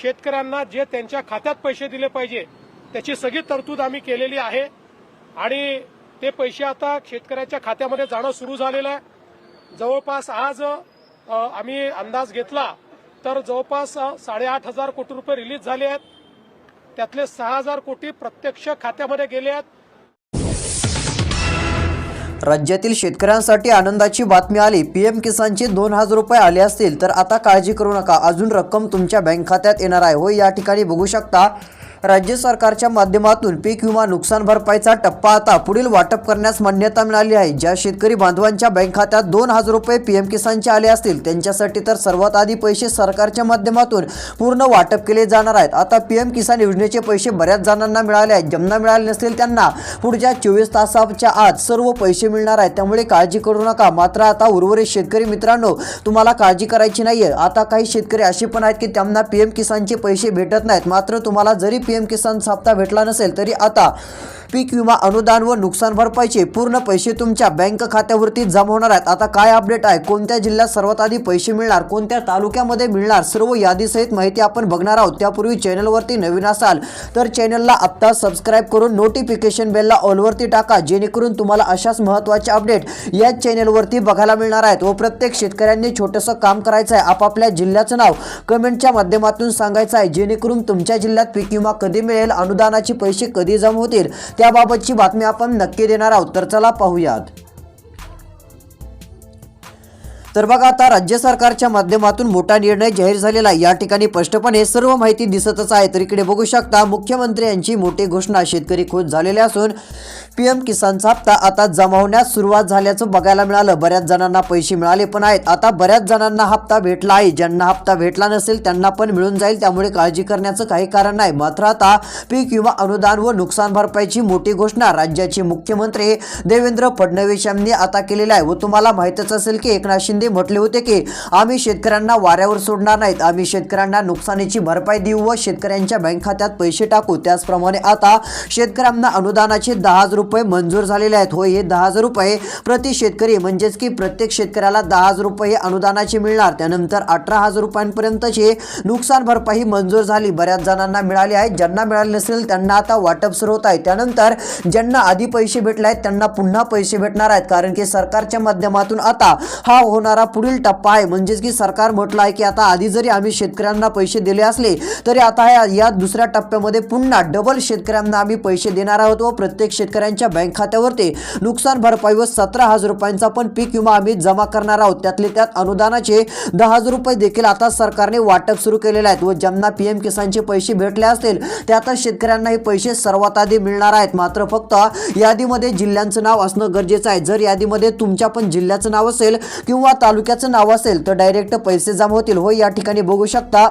शेतकऱ्यांना जे त्यांच्या खात्यात पैसे दिले पाहिजे त्याची सगळी तरतूद आम्ही केलेली आहे. आणि ते पैसे आता शेतकऱ्याच्या खात्यामध्ये जाणं सुरू झालेलं आहे. जवळपास आज आम्ही अंदाज घेतला तर जवळपास साडेआठ हजार कोटी रुपये रिलीज झाले आहेत. त्यातले सहा हजार कोटी प्रत्यक्ष खात्यामध्ये गेले आहेत. राज्यातील शेतकऱ्यांसाठी आनंदाची बातमी आली. पी एम किसानचे दोन हजार रुपये आले असतील तर आता काळजी करू नका. अजून रक्कम तुमच्या बँक खात्यात येणार आहे. हो या ठिकाणी बघू शकता राज्य सरकारच्या माध्यमातून पीक विमा नुकसान भरपाईचा टप्पा आता पुढील वाटप करण्यास मान्यता मिळाली आहे. ज्या शेतकरी बांधवांच्या बँक खात्यात दोन हजार रुपये पीएम किसानचे आले असतील त्यांच्यासाठी तर सर्वात आधी पैसे सरकारच्या माध्यमातून पूर्ण वाटप केले जाणार आहेत. आता पीएम किसान योजनेचे पैसे बऱ्याच जणांना मिळाले आहेत. ज्यांना मिळाले नसतील त्यांना पुढच्या चोवीस तासाच्या आत सर्व पैसे मिळणार आहेत. त्यामुळे काळजी करू नका. मात्र आता उर्वरित शेतकरी मित्रांनो तुम्हाला काळजी करायची नाहीये. आता काही शेतकरी असे पण आहेत की त्यांना पीएम किसानचे पैसे भेटत नाहीत. मात्र तुम्हाला जरी पीएम किसान हप्ता भेटला नसेल तरी आता पीक विमा अनुदान व नुकसान भरपाईचे पूर्ण पैसे तुमच्या बँक खात्यावरती जमा होणार आहेत. आता काय अपडेट आहे? कोणत्या जिल्ह्यात सर्वात आधी पैसे मिळणार? कोणत्या तालुक्यामध्ये मिळणार? सर्व यादीसहित माहिती आपण बघणार आहोत. त्यापूर्वी चॅनलवरती नवीन असाल तर चॅनलला आत्ता सबस्क्राईब करून नोटिफिकेशन बेलला ऑलवरती टाका जेणेकरून तुम्हाला अशाच महत्त्वाचे अपडेट याच चॅनलवरती बघायला मिळणार आहेत. व प्रत्येक शेतकऱ्यांनी छोटंसं काम करायचं आहे. आपापल्या जिल्ह्याचं नाव कमेंटच्या माध्यमातून सांगायचं आहे. जेणेकरून तुमच्या जिल्ह्यात पीक विमा कधी मिळेल अनुदानाचे पैसे कधी जमा होतील त्याबाबतची बातमी आपण नक्की देणार आहोत. तर चला पाहूयात. तर बघा आता राज्य सरकारच्या माध्यमातून मोठा निर्णय जाहीर झालेला या ठिकाणी स्पष्टपणे सर्व माहिती दिसतच आहे. तर इकडे बघू शकता मुख्यमंत्री यांची मोठी घोषणा शेतकरी खुश झालेले असून पीएम किसानचा हप्ता आता जमावण्यास सुरुवात झाल्याचं बघायला मिळालं. बऱ्याच जणांना पैसे मिळाले पण आहेत. आता बऱ्याच जणांना हप्ता भेटला आहे. ज्यांना हप्ता भेटला नसेल त्यांना पण मिळून जाईल. त्यामुळे काळजी करण्याचं काही कारण नाही. मात्र आता पीक विमा अनुदान व नुकसान भरपाईची मोठी घोषणा राज्याचे मुख्यमंत्री देवेंद्र फडणवीस यांनी आता केलेली आहे. व तुम्हाला माहितच असेल की एकनाथ शिंदे म्हटले होते की आम्ही शेतकऱ्यांना वाऱ्यावर सोडणार नाहीत. आम्ही शेतकऱ्यांना नुकसानीची भरपाई देऊ व शेतकऱ्यांच्या बँक खात्यात पैसे टाकू. त्याचप्रमाणे आता शेतकऱ्यांना अनुदानाचे दहा हजार रुपये मंजूर झालेले आहेत. होय हे दहा हजार रुपये प्रति शेतकरी म्हणजेच की प्रत्येक शेतकऱ्याला दहा हजार रुपये हे अनुदानाचे मिळणार. त्यानंतर अठरा हजार रुपयांपर्यंतची नुकसान भरपाई मंजूर झाली. बऱ्याच जणांना मिळाली आहे. ज्यांना मिळाले नसेल त्यांना आता वाटप सुरू होत आहे. त्यानंतर ज्यांना आधी पैसे भेटले आहेत त्यांना पुन्हा पैसे भेटणार आहेत. कारण की सरकारच्या माध्यमातून आता हा होणार पुढील टप्पा आहे. म्हणजेच की सरकार म्हटलं आहे की आता आधी जरी आम्ही शेतकऱ्यांना पैसे दिले असले तरी आता या या दुसऱ्या टप्प्यामध्ये पुन्हा डबल शेतकऱ्यांना आम्ही पैसे देणार आहोत व प्रत्येक शेतकऱ्यांच्या बँक खात्यावरती नुकसान भरपाई व सतरा हजार रुपयांचा पण पीक विमा आम्ही जमा करणार आहोत. त्यातले त्यात अनुदानाचे दहा हजार रुपये देखील आता सरकारने वाटप सुरू केलेले आहेत व ज्यांना पीएम किसानचे पैसे भेटले असतील ते आता शेतकऱ्यांना हे पैसे सर्वात आधी मिळणार आहेत. मात्र फक्त यादीमध्ये जिल्ह्यांचं नाव असणं गरजेचं आहे. जर यादीमध्ये तुमच्या पण जिल्ह्याचं नाव असेल किंवा तालुक्याचं नाव असेल तर डायरेक्ट पैसे जमा होतील. हो या ठिकाणी बघू शकता.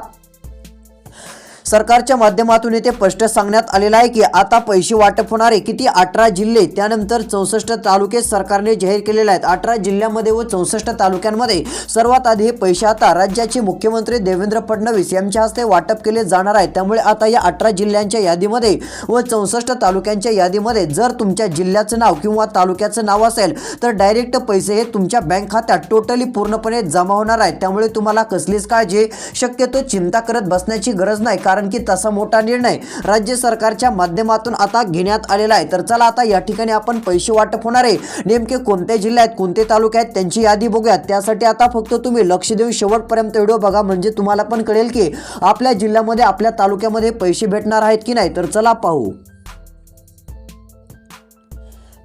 सरकारच्या माध्यमातून येथे स्पष्ट सांगण्यात आलेलं आहे की आता पैसे वाटप होणारे किती? अठरा जिल्हे त्यानंतर चौसष्ट तालुके सरकारने जाहीर केलेले आहेत. अठरा जिल्ह्यामध्ये व चौसष्ट तालुक्यांमध्ये सर्वात आधी हे पैसे आता राज्याचे मुख्यमंत्री देवेंद्र फडणवीस यांच्या हस्ते वाटप केले जाणार आहे. त्यामुळे आता या अठरा जिल्ह्यांच्या यादीमध्ये व चौसष्ट तालुक्यांच्या यादीमध्ये जर तुमच्या जिल्ह्याचं नाव किंवा तालुक्याचं नाव असेल तर डायरेक्ट पैसे हे तुमच्या बँक खात्यात टोटली पूर्णपणे जमा होणार आहेत त्यामुळे तुम्हाला कसलीच काळजी शक्यतो चिंता करत बसण्याची गरज नाही. कारण कारण की तसा मोठा निर्णय राज्य सरकारच्या माध्यमातून आता घेण्यात आलेला आहे. तर चला आता या ठिकाणी आपण पैसे वाटप होणारे नेमके कोणत्या जिल्ह्यात कोणते तालुके आहेत त्यांची यादी बघूयात. त्यासाठी आता फक्त तुम्ही लक्ष देऊन शेवटपर्यंत व्हिडिओ बघा. म्हणजे तुम्हाला पण कळेल की आपल्या जिल्ह्यामध्ये आपल्या तालुक्यामध्ये पैसे भेटणार आहेत की नाही. तर चला पाहू.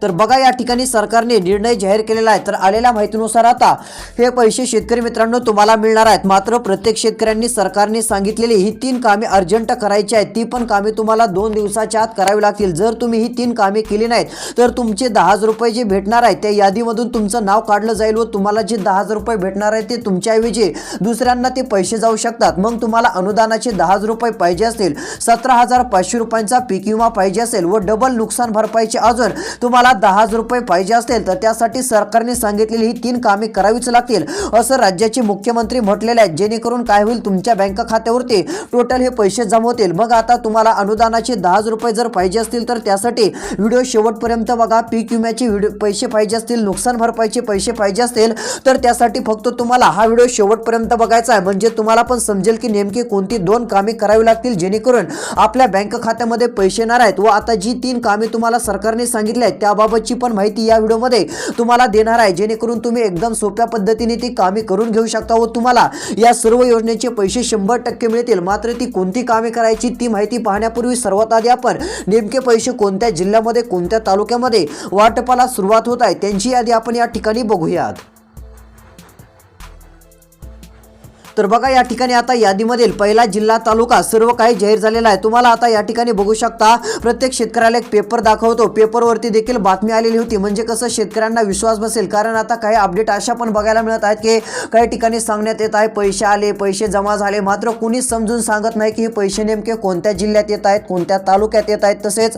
तर बघा या ठिकाणी सरकारने निर्णय जाहीर केलेला आहे. तर आलेल्या माहितीनुसार आता हे पैसे शेतकरी मित्रांनो तुम्हाला मिळणार आहेत. मात्र प्रत्येक शेतकऱ्यांनी सरकारने सांगितलेली ही तीन कामे अर्जंट करायची आहेत. ती पण कामे तुम्हाला दोन दिवसाच्या आत करावी लागतील. जर तुम्ही ही तीन कामे केली नाहीत तर तुमचे दहा हजार रुपये जे भेटणार आहे त्या यादीमधून तुमचं नाव काढलं जाईल व तुम्हाला जे दहा हजार रुपये भेटणार आहे ते तुमच्याऐवजी दुसऱ्यांना ते पैसे जाऊ शकतात. मग तुम्हाला अनुदानाचे दहा हजार रुपये पाहिजे असतील सतरा हजार पाचशे रुपयांचा पीक विमा पाहिजे असेल व डबल नुकसान भरपाईचे अजून तुम्हाला तुम्हाला दहा हजार रुपये पाहिजे असतील तर त्यासाठी सरकारने सांगितलेली ही तीन कामे करावीच लागतील असं राज्याचे मुख्यमंत्री म्हटलेले आहेत. जेणेकरून काय होईल तुमच्या बँक खात्यावरती टोटल हे पैसे जमा होतील. मग आता तुम्हाला अनुदानाचे दहा हजार रुपये जर पाहिजे असतील तर त्यासाठी व्हिडिओ शेवटपर्यंत बघा. पीक विम्याचे व्हिडिओ पैसे पाहिजे असतील नुकसान भरपाईचे पैसे पाहिजे असतील तर त्यासाठी फक्त तुम्हाला हा व्हिडिओ शेवटपर्यंत बघायचा आहे. म्हणजे तुम्हाला पण समजेल की नेमकी कोणती दोन कामे करावी लागतील जेणेकरून आपल्या बँक खात्यामध्ये पैसे येणार आहेत. व आता जी तीन कामे तुम्हाला सरकारने सांगितली आहेत याबाबतची पण माहिती या व्हिडिओमध्ये तुम्हाला देणार आहे. जेणेकरून तुम्ही एकदम सोप्या पद्धतीने ती कामे करून घेऊ शकता व तुम्हाला या सर्व योजनेचे पैसे शंभर टक्के मिळतील. मात्र ती कोणती कामे करायची ती माहिती पाहण्यापूर्वी सर्वात आधी आपण नेमके पैसे कोणत्या जिल्ह्यामध्ये कोणत्या तालुक्यामध्ये वाटपाला सुरुवात होत आहे त्यांची यादी आपण या ठिकाणी बघूयात. तर बघा या ठिकाणी आता यादीमधील पहिला जिल्हा तालुका सर्व काही जाहीर झालेला आहे. तुम्हाला आता या ठिकाणी बघू शकता प्रत्येक शेतकऱ्याला एक पेपर दाखवतो. पेपरवरती देखील बातमी आलेली होती. म्हणजे कसं शेतकऱ्यांना विश्वास बसेल? कारण आता काही अपडेट अशा पण बघायला मिळत आहेत की काही ठिकाणी सांगण्यात येत आहे पैसे आले पैसे जमा झाले. मात्र कुणीच समजून सांगत नाही की हे पैसे नेमके कोणत्या जिल्ह्यात येत आहेत कोणत्या तालुक्यात येत आहेत. तसेच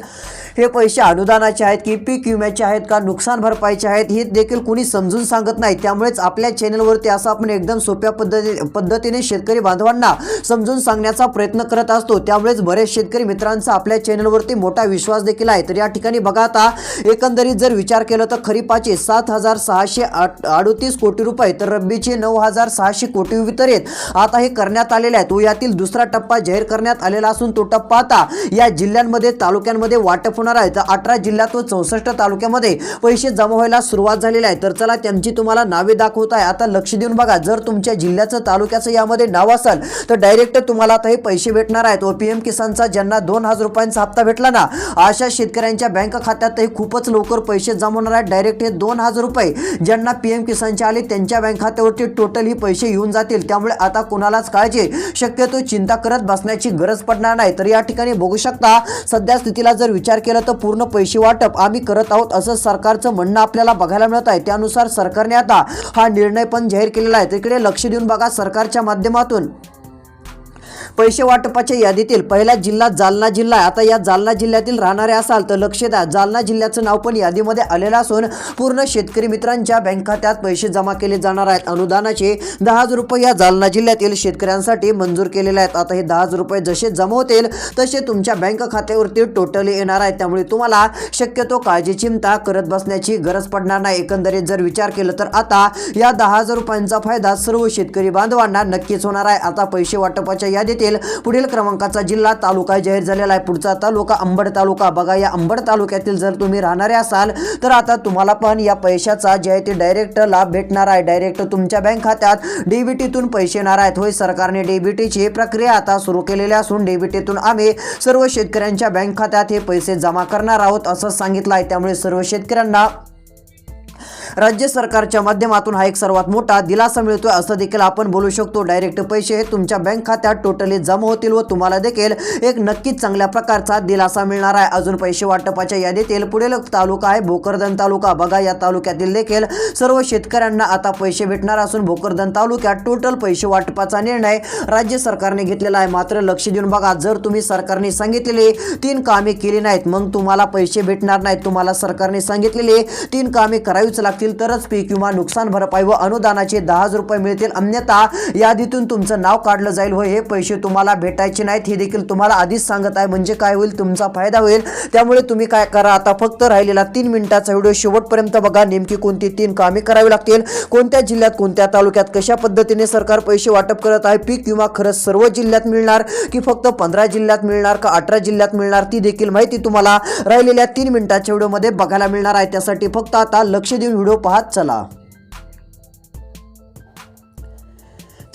हे पैसे अनुदानाचे आहेत की पीक विम्याचे आहेत का नुकसान भरपाईचे आहेत हे देखील कुणी समजून सांगत नाही. त्यामुळेच आपल्या चॅनलवरती असं आपण एकदम सोप्या पद्धती पद्धतीने शेतकरी बांधवांना समजून सांगण्याचा प्रयत्न करत असतो. त्यामुळेच बरेच शेतकरी मित्रांचा आपल्या चॅनलवरती मोठा विश्वास देखील आहे. तर या ठिकाणी बघा आता एकंदरीत जर विचार केला तर खरीपाचे सात हजार सहाशे आठ कोटी रुपये तर रब्बीचे नऊ हजार सहाशे कोटी वितरित आता हे करण्यात आलेले आहेत. व यातील दुसरा टप्पा जाहीर करण्यात आलेला असून तो टप्पा आता या जिल्ह्यांमध्ये तालुक्यांमध्ये वाटप होणार आहे. तर अठरा जिल्ह्यात व चौसष्ट तालुक्यामध्ये पैसे जमा व्हायला सुरुवात झालेली आहे. तर चला त्यांची तुम्हाला नावे दाखवत आहे. आता लक्ष देऊन बघा जर तुमच्या जिल्ह्याचं तालुक्याचं यामध्ये नाव असेल तर डायरेक्ट तुम्हाला आता हे पैसे भेटणार आहेत. व पी एम किसानचा ज्यांना दोन हजार रुपयांचा हप्ता भेटला ना अशा शेतकऱ्यांच्या बँक खात्यातही खूपच लवकर पैसे जमा होणार आहेत. डायरेक्ट हे दोन हजार रुपये ज्यांना पी एम किसानचे आले त्यांच्या बँक खात्यावरती टोटल ही पैसे येऊन जातील. त्यामुळे आता कोणालाच काळजी शक्यतो चिंता करत बसण्याची गरज पडणार नाही. तर या ठिकाणी बघू शकता सध्या स्थितीला जर विचार केला तर पूर्ण पैसे वाटप आम्ही करत आहोत असं सरकारचं म्हणणं आपल्याला बघायला मिळत आहे. त्यानुसार सरकारने आता हा निर्णय पण जाहीर केलेला आहे. तिकडे लक्ष देऊन बघा सरकार सरकारच्या माध्यमातून पैसे वाटपाच्या यादीतील पहिला जिल्हा जालना जिल्हा आहे. आता या जालना जिल्ह्यातील राहणारे असाल तर लक्ष द्या. जालना जिल्ह्याचं नाव पण यादीमध्ये आलेलं असून पूर्ण शेतकरी मित्रांच्या बँक खात्यात पैसे जमा केले जाणार आहेत. अनुदानाचे दहा हजार रुपये या जालना जिल्ह्यातील शेतकऱ्यांसाठी मंजूर केलेले आहेत. आता हे दहा हजार रुपये जसे जमा होतील तसे तुमच्या बँक खात्यावरती टोटली येणार आहेत. त्यामुळे तुम्हाला शक्यतो काळजी चिंता करत बसण्याची गरज पडणार नाही. एकंदरीत जर विचार केला तर आता या दहा हजार रुपयांचा फायदा सर्व शेतकरी बांधवांना नक्कीच होणार आहे. आता पैसे वाटपाच्या यादीतील पुढील क्रमांकाचा जिल्हा तालुका जाहीर झालेला आहे. पुढचा तालुका अंबड तालुका. बघा या अंबड तालुक्यातील जर तुम्ही राहणारे असाल तर आता तुम्हाला पण या पैशाचा जे आहे ते डायरेक्ट लाभ भेटणार आहे. डायरेक्ट तुमच्या बँक खात्यात डीबीटीतून पैसे येणार आहेत. होय सरकारने डीबीटीची प्रक्रिया आता सुरू केलेली असून डीबीटीतून आम्ही सर्व शेतकऱ्यांच्या बँक खात्यात हे पैसे जमा करणार आहोत असं सांगितलं आहे. त्यामुळे सर्व शेतकऱ्यांना राज्य सरकारच्या माध्यमातून हा एक सर्वात मोठा दिलासा मिळतोय. असं देखील आपण बोलू शकतो. डायरेक्ट पैसे हे तुमच्या बँक खात्यात टोटली जमा होतील व तुम्हाला देखील एक नक्कीच चांगल्या प्रकारचा दिलासा मिळणार आहे. अजून पैसे वाटपाच्या यादीतील पुढील तालुका आहे. भोकरदन तालुका. बघा या तालुक्यातील देखील सर्व शेतकऱ्यांना आता पैसे भेटणार असून भोकरदन तालुक्यात टोटल पैसे वाटपाचा निर्णय राज्य सरकारने घेतलेला आहे. मात्र लक्ष देऊन बघा जर तुम्ही सरकारने सांगितलेले तीन कामे केली नाहीत मग तुम्हाला पैसे भेटणार नाहीत. तुम्हाला सरकारने सांगितलेले तीन कामे करावीच लागतील तरच पीक विमा नुकसान भरपाई व अनुदानाचे दहा हजार रुपये मिळतील. अन्यथा यादीतून तुमचं नाव काढलं जाईल व हे पैसे तुम्हाला भेटायचे नाहीत. हे देखील तुम्हाला आधीच सांगत आहे. म्हणजे काय होईल? तुमचा फायदा होईल. त्यामुळे तुम्ही काय करा? आता फक्त राहिलेला तीन मिनिटाचा व्हिडिओ शेवटपर्यंत बघा. नेमकी कोणती तीन कामे करावी लागतील? कोणत्या जिल्ह्यात कोणत्या तालुक्यात कशा पद्धतीने सरकार पैसे वाटप करत आहे? पीक विमा खरंच सर्व जिल्ह्यात मिळणार की फक्त पंधरा जिल्ह्यात मिळणार का अठरा जिल्ह्यात मिळणार? ती देखील माहिती तुम्हाला राहिलेल्या तीन मिनिटाच्या व्हिडिओमध्ये बघायला मिळणार आहे. त्यासाठी फक्त आता लक्ष देऊन व्हिडिओ पाहत चला.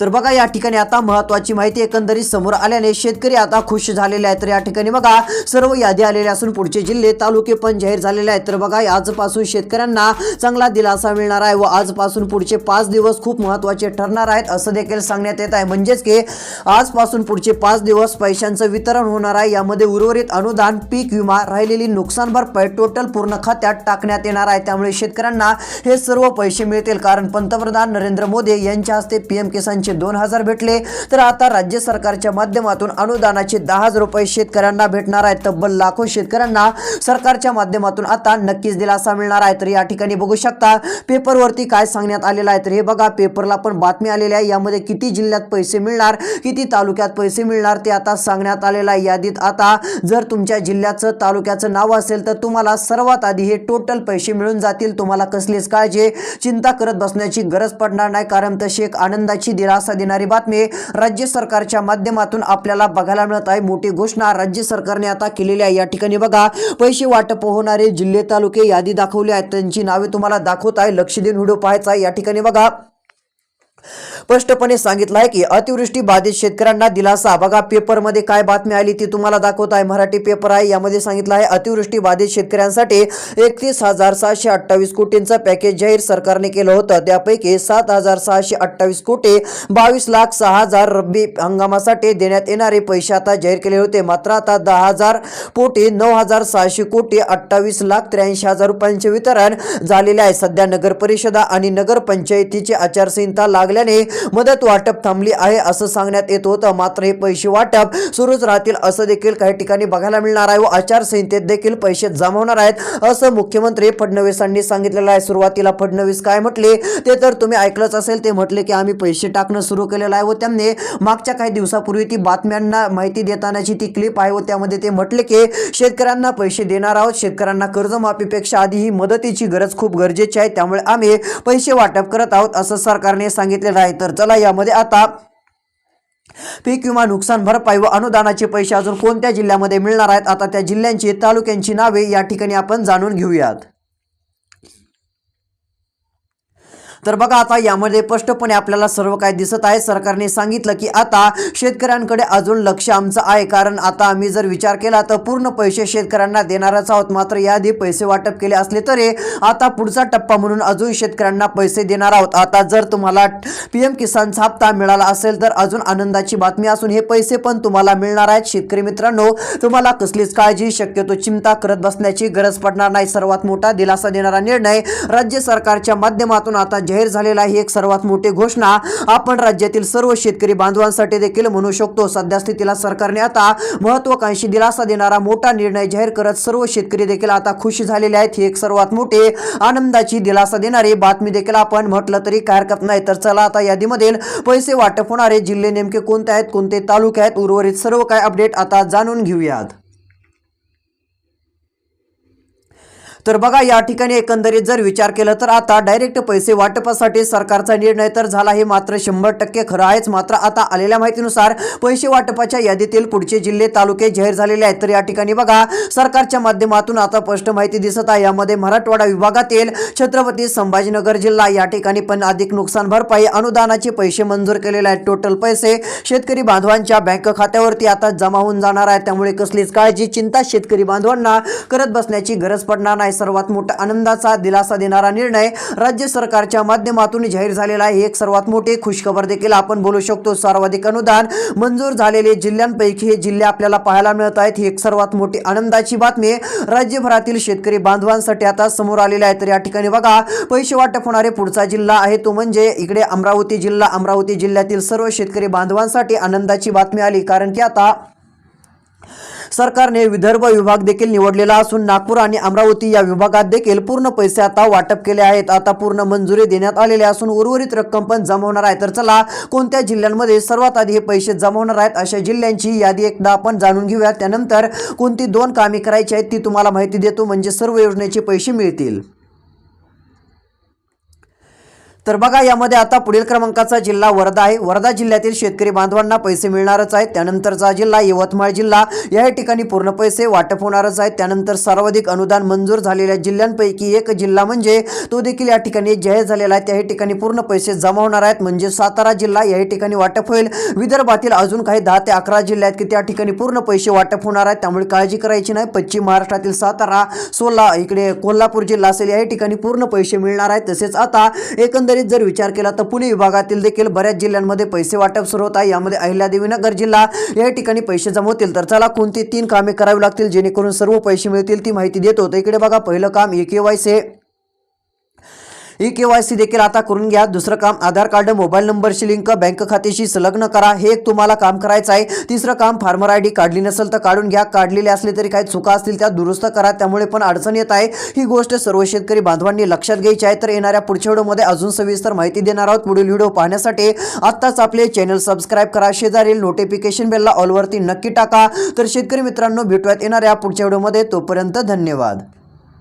तर बघा या ठिकाणी आता महत्वाची माहिती एकंदरीत समोर आल्याने शेतकरी आता खुश झालेले आहेत. तर या ठिकाणी बघा सर्व यादी आलेल्या असून पुढचे जिल्हे तालुके पण जाहीर झालेले आहेत. तर बघा आजपासून शेतकऱ्यांना चांगला दिलासा मिळणार आहे व आजपासून पुढचे पाच दिवस खूप महत्त्वाचे ठरणार आहेत असं देखील सांगण्यात येत आहे. म्हणजेच की आजपासून पुढचे पाच दिवस पैशांचं वितरण होणार आहे. यामध्ये उर्वरित अनुदान पीक विमा राहिलेली नुकसान भरपाई टोटल पूर्ण खात्यात टाकण्यात येणार आहे. त्यामुळे शेतकऱ्यांना हे सर्व पैसे मिळतील. कारण पंतप्रधान नरेंद्र मोदी यांच्या हस्ते पीएम किसानचे अनुदानाचे दोन हजार भेटले. तर आता राज्य सरकारच्या माध्यमातून अनुदानाचे दहा हजार रुपये शेतकऱ्यांना भेटणार आहेत. तब्बल लाखो शेतकऱ्यांना सरकारच्या माध्यमातून आता नक्कीच दिलासा मिळणार आहे. तर या ठिकाणी बघू शकता पेपरवरती काय सांगण्यात आलेलं आहे. तर हे बघा पेपरला पण बातमी आलेली आहे. यामध्ये किती जिल्ह्यात पैसे मिळणार किती तालुक्यात पैसे मिळणार ते आता सांगण्यात आलेलं आहे. यादीत आता जर तुमच्या जिल्ह्याचं तालुक्याचं नाव असेल तर तुम्हाला सर्वात आधी हे टोटल पैसे मिळून जातील. तुम्हाला कसलीच काळजी चिंता करत बसण्याची गरज पडणार नाही. कारण तशी एक आनंदाची दिलासा देणारी बातमी राज्य सरकारच्या माध्यमातून आपल्याला बघायला मिळत आहे. मोठी घोषणा राज्य सरकारने आता केलेली आहे. या ठिकाणी बघा पैसे वाटप होणारे जिल्हे तालुके यादी दाखवली आहेत. त्यांची नावे तुम्हाला दाखवत आहे. लक्ष देऊन व्हिडिओ पाहायचा आहे. या ठिकाणी बघा स्पष्टपणे सांगितलं आहे की अतिवृष्टी बाधित शेतकऱ्यांना दिलासा. बघा पेपरमध्ये काय बातमी आली ती तुम्हाला दाखवत आहे. मराठी पेपर आहे. यामध्ये सांगितलं आहे अतिवृष्टी बाधित शेतकऱ्यांसाठी एकतीस हजार सहाशे अठ्ठावीस कोटींचं पॅकेज जाहीर सरकारने केलं होतं. त्यापैकी सात हजार सहाशे अठ्ठावीस कोटी बावीस लाख सहा हजार रब्बी हंगामासाठी देण्यात येणारे पैसे आता जाहीर केले होते. मात्र आता दहा हजार कोटी नऊ हजार सहाशे कोटी अठ्ठावीस लाख त्र्याऐंशी हजार रुपयांचे वितरण झालेले आहे. सध्या नगर परिषदा आणि नगरपंचायतीची आचारसंहिता लागल्याने मदत वाटप थांबली आहे असं सांगण्यात येत होतं. मात्र हे पैसे वाटप सुरूच राहतील असं देखील काही ठिकाणी बघायला मिळणार आहे व आचारसंहितेत देखील पैसे जमवणार आहेत असं मुख्यमंत्री फडणवीसांनी सांगितलेलं आहे. सुरुवातीला फडणवीस काय म्हटले ते तर तुम्ही ऐकलंच असेल. ते म्हटले की आम्ही पैसे टाकणं सुरू केलेलं आहे व त्यांनी मागच्या काही दिवसापूर्वी ती बातम्यांना माहिती देतानाची ती क्लिप आहे व त्यामध्ये ते म्हटले की शेतकऱ्यांना पैसे देणार आहोत. शेतकऱ्यांना कर्जमाफीपेक्षा आधी ही मदतीची गरज खूप गरजेची आहे. त्यामुळे आम्ही पैसे वाटप करत आहोत असं सरकारने सांगितलेलं आहे. तर चला यामध्ये आता पीक विमा नुकसान भरपाई व अनुदानाचे पैसे अजून कोणत्या जिल्ह्यामध्ये मिळणार आहेत? आता त्या जिल्ह्यांची तालुक्यांची नावे या ठिकाणी आपण जाणून घेऊयात. तर बघा आता यामध्ये स्पष्टपणे आपल्याला सर्व काय दिसत आहे. सरकारने सांगितलं की आता शेतकऱ्यांकडे अजून लक्ष आमचं आहे. कारण आता आम्ही जर विचार केला तर पूर्ण पैसे शेतकऱ्यांना देणारच आहोत. मात्र याआधी पैसे वाटप केले असले तरी आता पुढचा टप्पा म्हणून अजून शेतकऱ्यांना पैसे देणार आहोत. आता जर तुम्हाला पी एम किसानचा हप्ता मिळाला असेल तर अजून आनंदाची बातमी असून हे पैसे पण तुम्हाला मिळणार आहेत. शेतकरी मित्रांनो तुम्हाला कसलीच काळजी शक्यतो चिंता करत बसण्याची गरज पडणार नाही. सर्वात मोठा दिलासा देणारा निर्णय राज्य सरकारच्या माध्यमातून आता जाहीर झालेला ही एक सर्वात मोठी घोषणा. आपण राज्यातील सर्व शेतकरी बांधवांसाठी देखील म्हणू शकतो. सध्या स्थितीला सरकारने आता महत्वाकांक्षी दिलासा देणारा मोठा निर्णय जाहीर करत सर्व शेतकरी देखील आता खुश झालेले आहेत. ही एक सर्वात मोठी आनंदाची दिलासा देणारी बातमी देखील आपण म्हटलं तरी काय हरकत नाही. तर चला आता यादीमधील पैसे वाटप होणारे जिल्हे नेमके कोणते आहेत? कोणते तालुके आहेत? उर्वरित सर्व काय अपडेट आता जाणून घेऊयात. तर बघा या ठिकाणी एकंदरीत जर विचार केला तर आता डायरेक्ट पैसे वाटपासाठी सरकारचा निर्णय तर झाला हे मात्र शंभर टक्के खरं आहेच. मात्र आता आलेल्या माहितीनुसार पैसे वाटपाच्या यादीतील पुढचे जिल्हे तालुके जाहीर झालेले आहेत. तर या ठिकाणी बघा सरकारच्या माध्यमातून आता स्पष्ट माहिती दिसत आहे. यामध्ये मराठवाडा विभागातील छत्रपती संभाजीनगर जिल्हा या ठिकाणी पण अधिक नुकसान भरपाई अनुदानाचे पैसे मंजूर केलेले आहेत. टोटल पैसे शेतकरी बांधवांच्या बँक खात्यावरती आता जमा होऊन जाणार आहे त्यामुळे कसलीच काळजी चिंता शेतकरी बांधवांना करत बसण्याची गरज पडणार नाही. सर्वात मोठा आनंदाचा दिलासा देणारा निर्णय राज्य सरकारच्या माध्यमातून जाहीर झालेला आहे. एक सर्वात मोठी खुशखबर देखील आपण बोलू शकतो. सर्वाधिक अनुदान मंजूर झालेले जिल्ह्यांपैकी हे जिल्हे आपल्याला पाहायला मिळत आहेत. ही एक सर्वात मोठी आनंदाची बातमी राज्यभरातील शेतकरी बांधवांसाठी आता समोर आलेली आहे तर या ठिकाणी बघा पैसे वाटप होणारे पुढचा जिल्हा आहे तो म्हणजे इकडे अमरावती जिल्हा. अमरावती जिल्ह्यातील सर्व शेतकरी बांधवांसाठी आनंदाची बातमी आली. कारण की आता सरकारने विदर्भ विभाग देखील निवडलेला असून नागपूर आणि अमरावती या विभागात देखील पूर्ण पैसे आता वाटप केले आहेत. आता पूर्ण मंजुरी देण्यात आलेली असून उर्वरित रक्कम पण जमवणार आहे. तर चला कोणत्या जिल्ह्यांमध्ये सर्वात आधी हे पैसे जमवणार आहेत अशा जिल्ह्यांची यादी एकदा आपण जाणून घेऊया त्यानंतर कोणती दोन कामे करायची आहेत ती तुम्हाला माहिती देतो. म्हणजे सर्व योजनेचे पैसे मिळतील. तर बघा यामध्ये आता पुढील क्रमांकाचा जिल्हा वर्धा आहे. वर्धा जिल्ह्यातील शेतकरी बांधवांना पैसे मिळणारच आहेत. त्यानंतरचा जिल्हा यवतमाळ जिल्हा या ठिकाणी पूर्ण पैसे वाटप होणारच आहेत. त्यानंतर सर्वाधिक अनुदान मंजूर झालेल्या जिल्ह्यांपैकी एक जिल्हा म्हणजे तो देखील या ठिकाणी जाहीर झालेला आहे. त्याही ठिकाणी पूर्ण पैसे जमा होणार आहेत. म्हणजे सातारा जिल्हा याही ठिकाणी वाटप होईल. विदर्भातील अजून काही दहा ते अकरा जिल्हे आहेत की त्या ठिकाणी पूर्ण पैसे वाटप होणार आहेत. त्यामुळे काळजी करायची नाही. पश्चिम महाराष्ट्रातील सातारा सोला इकडे कोल्हापूर जिल्हा असेल याही ठिकाणी पूर्ण पैसे मिळणार आहेत. तसेच आता एकंदरीत जर विचार केला तर पुणे विभागातील देखील बऱ्याच जिल्ह्यांमध्ये पैसे वाटप सुरू होत आहे. यामध्ये अहिल्यादेवीनगर जिल्हा या ठिकाणी पैसे जमा होतील. तर चला कोणती तीन कामे करावी लागतील? जेणेकरून सर्व पैसे मिळतील ती माहिती देतो तर इकडे बघा पहिलं काम A K Y C E K Y C देखील आता करून घ्या. दुसरं काम आधार कार्ड मोबाईल नंबरशी लिंक बँक खात्याशी संलग्न करा. हे एक तुम्हाला काम करायचं आहे. तिसरं काम फार्मर आय डी काढली नसेल तर काढून घ्या. काढलेले असले तरी काही चुका असतील त्या दुरुस्त करा. त्यामुळे पण अडचण येत आहे. ही गोष्ट सर्व शेतकरी बांधवांनी लक्षात घ्यायची आहे. तर येणाऱ्या पुढच्या व्हिडिओमध्ये अजून सविस्तर माहिती देणार आहोत. पुढील व्हिडिओ पाहण्यासाठी आत्ताच आपले चॅनल सबस्क्राईब करा. शेजारील नोटिफिकेशन बेलला ऑलवरती नक्की टाका. तर शेतकरी मित्रांनो भेटूयात येणाऱ्या पुढच्या व्हिडिओमध्ये. तोपर्यंत धन्यवाद.